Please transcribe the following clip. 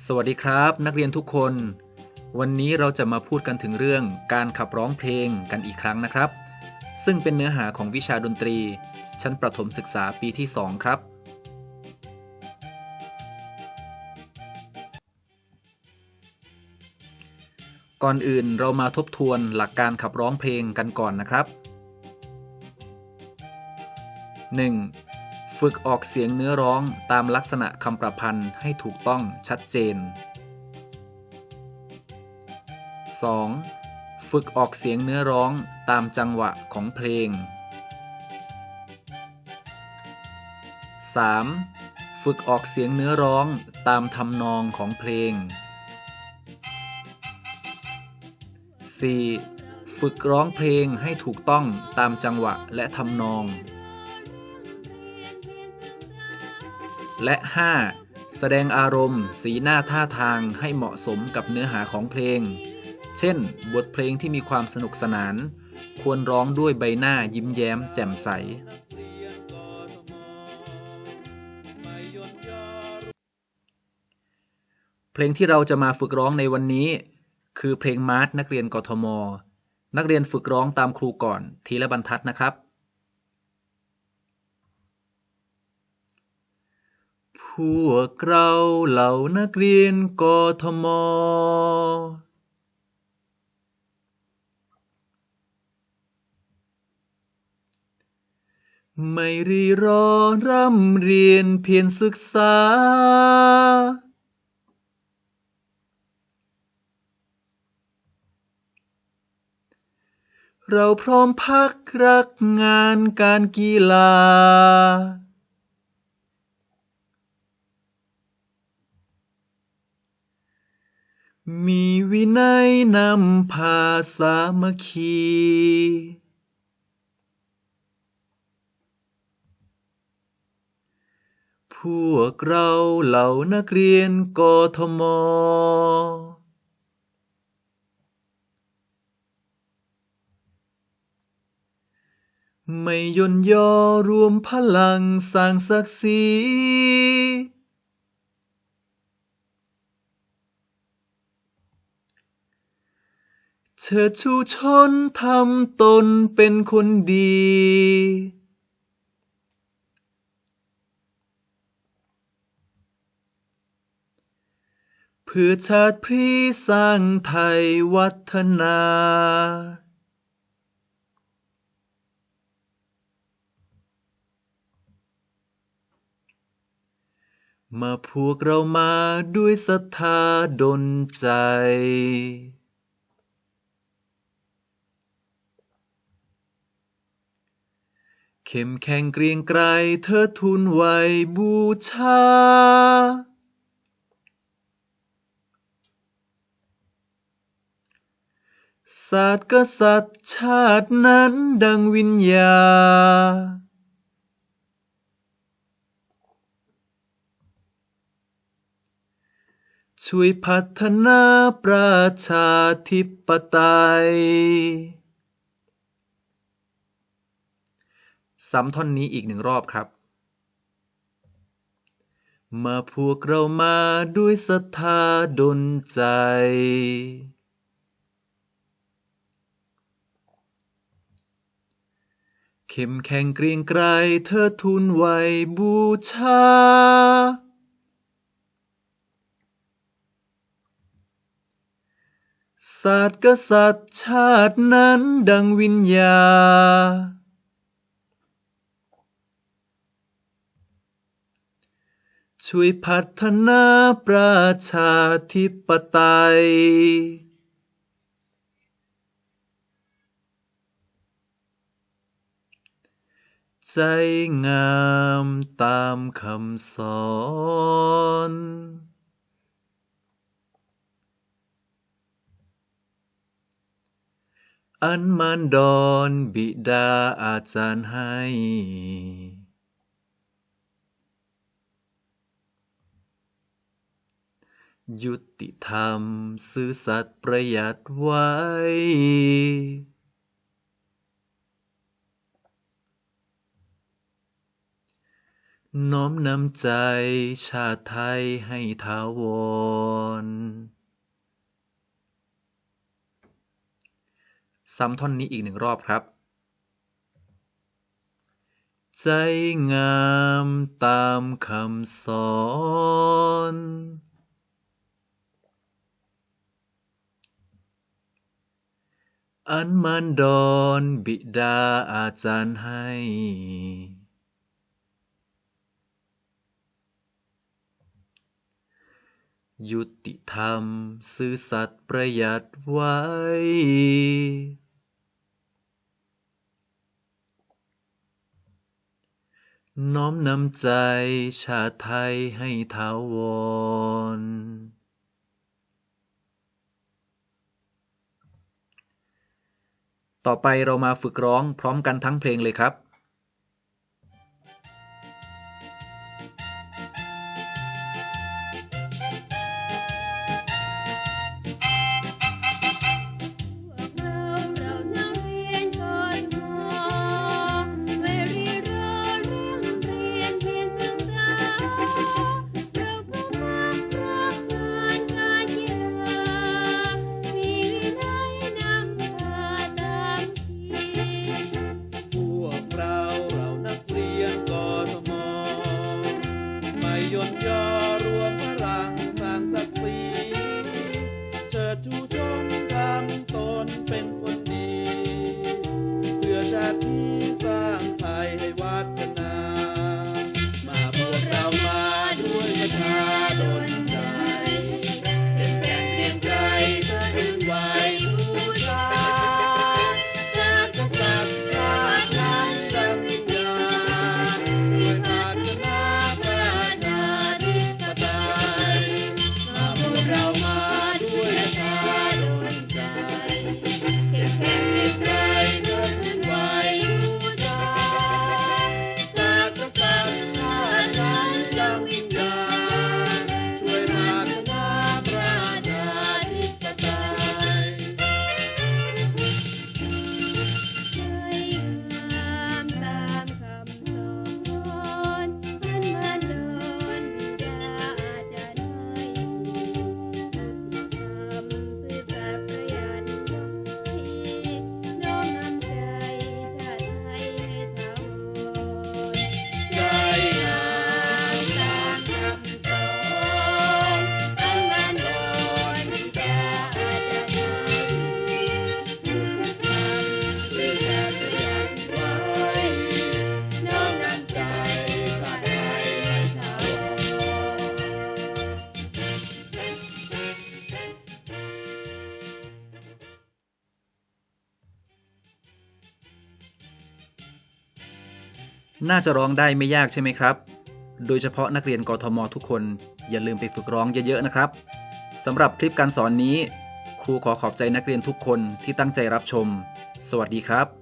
สวัสดีครับ นักเรียนทุกคน วันนี้เราจะมาพูดกันถึงเรื่องการขับร้องเพลงกันอีกครั้งนะครับ ซึ่งเป็นเนื้อหาของวิชาดนตรี ชั้นประถมศึกษาปีที่ 2 ครับ ก่อนอื่นเรามาทบทวนหลักการขับร้องเพลงกันก่อนนะครับ 1. ฝึกออกเสียงเนื้อร้องตามลักษณะคำประพันธ์ให้ถูกต้องชัดเจน 2. ฝึกออกเสียงเนื้อร้องตามจังหวะของเพลง 3. ฝึกออกเสียงเนื้อร้องตามทำนองของเพลง 4. ฝึกร้องเพลงให้ถูกต้องตามจังหวะและทำนอง และ 5. แสดงอารมณ์ สีหน้าท่าทางให้เหมาะสมกับเนื้อหาของเพลง เช่น บทเพลงที่มีความสนุกสนาน ควรร้องด้วยใบหน้ายิ้มแย้มแจ่มใส เพลงที่เราจะมาฝึกร้องในวันนี้ คือเพลงมาร์ชนักเรียนกทม นักเรียนฝึกร้องตามครูก่อนทีละบรรทัดนะครับ พวกเราเหล่านักเรียนกทม ไม่รีรอร่ำเรียนเพียรศึกษา เราพร้อมพักรักงานการกีฬา มีวินัยนำพาสามัคคีพวกเราเหล่านักเรียนกทม ไม่ย่นย่อรวมพลังสร้างศักดิ์ศรี เชิดชูชนทำตนเป็นคนดี เพื่อชาติพรีสร้างไทยวัฒนา มาพวกเรามาด้วยศรัทธาดนใจ เข้มแข็งเกรียงไกรเธอทุนไว้บูชาศาสตร์กษัตริย์ชาตินั้นดังวิญญา ช่วยพัฒนาประชาธิปไตย ซ้ำท่อนนี้อีกหนึ่งรอบครับ มาพวกเรามาด้วยศรัทธาดนใจ เข้มแข็งเกรียงไกรเธอทุนไว้บูชาศาสตร์กษัตริย์ชาตินั้นดังวิญญา ช่วยพัฒนาประชาธิปไตย ใจงามตามคำสอน อันมันดอนบิดาอาจารย์ให้ ยุติธรรม ซื่อสัตย์ประหยัดไว้นน้อมนำใจชาติไทยให้ถาวรซ้ำท่อนนี้อีกหนึ่งรอบครับ ใจงามตามคำสอน อันมันดอนบิดาอาจารย์ให้ยุติธรรมซื่อสัตย์ประหยัดไว้ น้อมนำใจชาติไทยให้ถาวร ต่อไปเรามาฝึกร้องพร้อมกันทั้งเพลงเลยครับ น น่าจะร้องได้ไม่ยากใช่ไหมครับ โดยเฉพาะนักเรียนกทมทุกคนอย่าลืมไปฝึกร้องเยอะๆนะครับสำหรับคลิปการสอนนี้ ครูขอขอบใจนักเรียนทุกคนที่ตั้งใจรับชม สวัสดีครับ